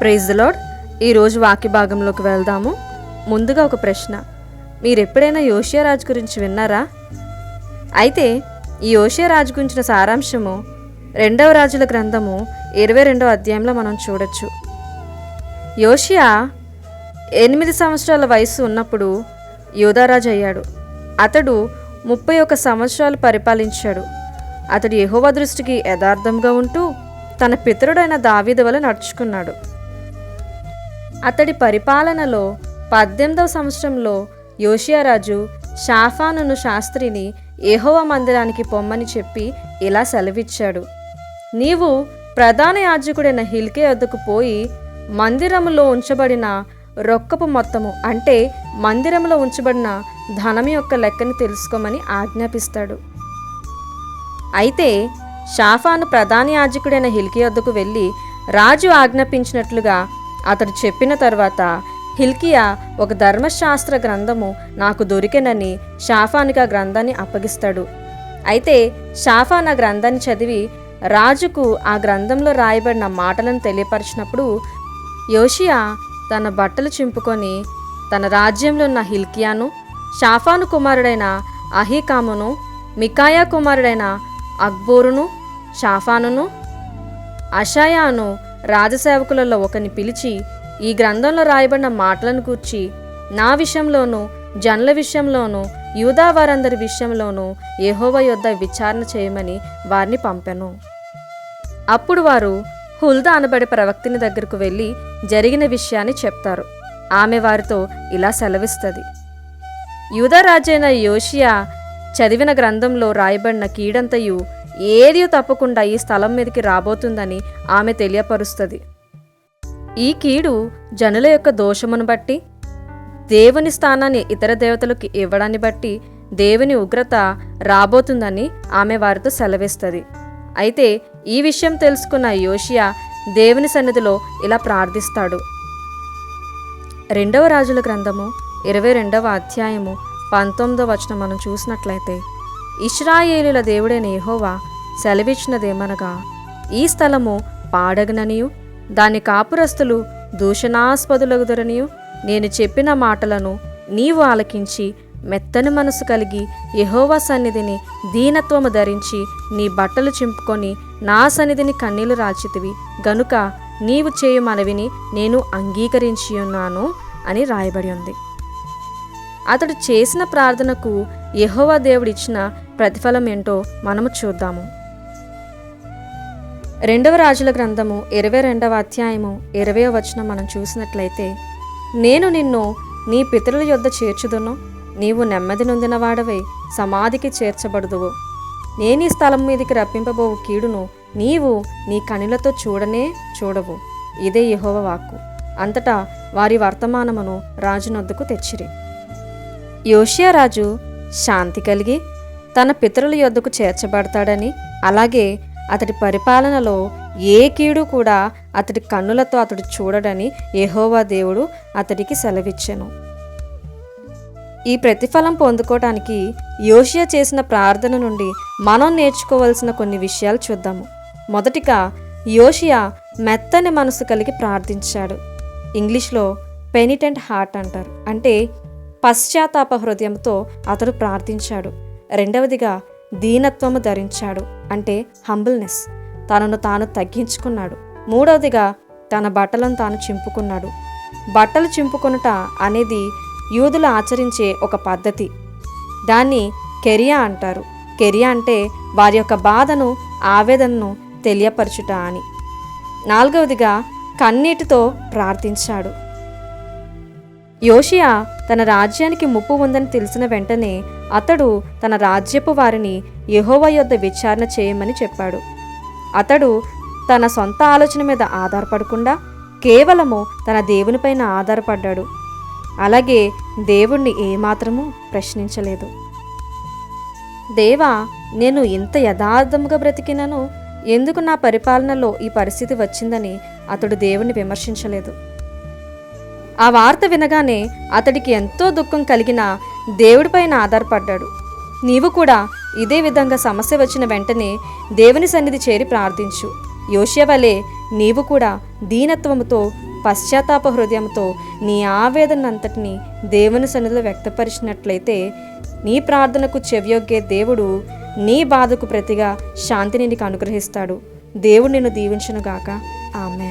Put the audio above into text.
Praise lord lord ఈరోజు వాక్య భాగంలోకి వెళ్దాము. ముందుగా ఒక ప్రశ్న. మీరు ఎప్పుడైనా యోషియా రాజు గురించి విన్నారా? అయితే ఈ యోషియా రాజు గురించిన సారాంశము రెండవ రాజుల గ్రంథము ఇరవై రెండవ అధ్యాయంలో మనం చూడొచ్చు. యోషియా ఎనిమిది సంవత్సరాల వయసు ఉన్నప్పుడు యోధారాజు అయ్యాడు. అతడు ముప్పై ఒక సంవత్సరాలు పరిపాలించాడు. అతడు యహోవ దృష్టికి యథార్థంగా ఉంటూ తన పితరుడైన దావీద వలె నడుచుకున్నాడు. అతడి పరిపాలనలో పద్దెనిమిదవ సంవత్సరంలో యోషియారాజు షాఫానును శాస్త్రిని ఏహోవ మందిరానికి పొమ్మని చెప్పి ఇలా సెలవిచ్చాడు. నీవు ప్రధాన యాజకుడైన హిల్కే వద్దకు పోయి మందిరములో ఉంచబడిన రొక్కపు మొత్తము అంటే మందిరములో ఉంచబడిన ధనం యొక్క లెక్కని తెలుసుకోమని ఆజ్ఞాపిస్తాడు. అయితే షాఫాను ప్రధాన యాజకుడైన హిల్కి వద్దకు వెళ్ళి రాజు ఆజ్ఞాపించినట్లుగా అతడు చెప్పిన తర్వాత హిల్కియా ఒక ధర్మశాస్త్ర గ్రంథము నాకు దొరికినని షాఫానికి ఆ గ్రంథాన్ని అప్పగిస్తాడు. అయితే షాఫాన్ ఆ గ్రంథాన్ని చదివి రాజుకు ఆ గ్రంథంలో రాయబడిన మాటలను తెలియపరిచినప్పుడు యోషియా తన బట్టలు చింపుకొని తన రాజ్యంలో ఉన్న హిల్కియాను షాఫాను కుమారుడైన అహీకామును మికాయా కుమారుడైన అక్బోరును షాఫానును అషాయాను రాజసేవకులలో ఒకని పిలిచి ఈ గ్రంథంలో రాయబడిన మాటలను కూర్చి నా విషయంలోనూ జనుల విషయంలోనూ యూదా వారందరి విషయంలోనూ యహోవ యొద్ద విచారణ చేయమని వారిని పంపెను. అప్పుడు వారు హుల్దా అనబడే ప్రవక్తిని దగ్గరకు వెళ్ళి జరిగిన విషయాన్ని చెప్తారు. ఆమె వారితో ఇలా సెలవిస్తుంది. యూదరాజైన యోషియా చదివిన గ్రంథంలో రాయబడిన కీడంతయు ఏది తప్పకుండా ఈ స్థలం మీదకి రాబోతుందని ఆమె తెలియపరుస్తుంది. ఈ కీడు జనుల యొక్క దోషమును బట్టి దేవుని స్థానాన్ని ఇతర దేవతలకు ఇవ్వడాన్ని బట్టి దేవుని ఉగ్రత రాబోతుందని ఆమె వారితో సెలవిస్తుంది. అయితే ఈ విషయం తెలుసుకున్న యోషియా దేవుని సన్నిధిలో ఇలా ప్రార్థిస్తాడు. రెండవ రాజుల గ్రంథము ఇరవై రెండవ అధ్యాయము పంతొమ్మిదవ వచనం మనం చూసినట్లయితే ఇస్రాయేలుల దేవుడైన యహోవా సెలవిచ్చినదేమనగా ఈ స్థలము పాడగననియు దాని కాపురస్తులు దూషణాస్పదులగుదరనియు. నేను చెప్పిన మాటలను నీవు ఆలకించి మెత్తని మనసు కలిగి యహోవా సన్నిధిని దీనత్వము ధరించి నీ బట్టలు చింపుకొని నా సన్నిధిని కన్నీళ్ళు రాచితివి గనుక నీవు చేయు మనవిని నేను అంగీకరించి ఉన్నాను అని రాయబడి ఉంది. అతడు చేసిన ప్రార్థనకు యహోవా దేవుడిచ్చిన ప్రతిఫలం ఏంటో మనము చూద్దాము. రెండవ రాజుల గ్రంథము ఇరవై రెండవ అధ్యాయము ఇరవై వచనం మనం చూసినట్లయితే నేను నిన్ను నీ పితరుల యొద్ద చేర్చుదును నీవు నెమ్మది నొందిన వాడవై సమాధికి చేర్చబడుదువు. నేను ఈ స్థలం మీదకి రప్పింపబోవు కీడును నీవు నీ కనులతో చూడనే చూడవు. ఇదే యహోవ వాక్కు. అంతటా వారి వర్తమానమును రాజునొద్దకు తెచ్చిరి. యోషియా రాజు శాంతి కలిగి తన పితరుల యొద్దకు చేర్చబడతాడని అలాగే అతడి పరిపాలనలో ఏ కీడు కూడా అతడి కన్నులతో అతడు చూడడని యహోవా దేవుడు అతడికి సెలవిచ్చెను. ఈ ప్రతిఫలం పొందుకోవటానికి యోషియా చేసిన ప్రార్థన నుండి మనం నేర్చుకోవలసిన కొన్ని విషయాలు చూద్దాము. మొదటిగా యోషియా మెత్తని మనసు కలిగి ప్రార్థించాడు. ఇంగ్లీష్లో పెనిటెంట్ హార్ట్ అంటారు. అంటే పశ్చాత్తాప హృదయంతో అతడు ప్రార్థించాడు. రెండవదిగా దీనత్వము ధరించాడు అంటే హంబుల్నెస్ తనను తాను తగ్గించుకున్నాడు. మూడవదిగా తన బట్టలను తాను చింపుకున్నాడు. బట్టలు చింపుకొనుట అనేది యూదులు ఆచరించే ఒక పద్ధతి. దాన్ని కెరియా అంటారు. కెరియా అంటే వారి యొక్క బాధను ఆవేదనను తెలియపరచుట అని. నాలుగవదిగా కన్నీటితో ప్రార్థించాడు. యోషియా తన రాజ్యానికి ముప్పు ఉందని తెలిసిన వెంటనే అతడు తన రాజ్యపు వారిని యహోవ యొద్ద విచారణ చేయమని చెప్పాడు. అతడు తన సొంత ఆలోచన మీద ఆధారపడకుండా కేవలము తన దేవునిపైన ఆధారపడ్డాడు. అలాగే దేవుణ్ణి ఏమాత్రమూ ప్రశ్నించలేదు. దేవా నేను ఇంత యథార్థముగా బ్రతికినను ఎందుకు నా పరిపాలనలో ఈ పరిస్థితి వచ్చిందని అతడు దేవుణ్ణి విమర్శించలేదు. ఆ వార్త వినగానే అతడికి ఎంతో దుఃఖం కలిగిన దేవుడిపైన ఆధారపడ్డాడు. నీవు కూడా ఇదే విధంగా సమస్య వచ్చిన వెంటనే దేవుని సన్నిధి చేరి ప్రార్థించు. యోషవలే నీవు కూడా దీనత్వంతో పశ్చాత్తాప హృదయంతో నీ ఆవేదన అంతటినీ దేవుని సన్నిధిలో వ్యక్తపరిచినట్లయితే నీ ప్రార్థనకు చెవియొగ్గే దేవుడు నీ బాధకు ప్రతిగా శాంతిని నీకు అనుగ్రహిస్తాడు. దేవుడు నిన్ను దీవించునుగాక. ఆమె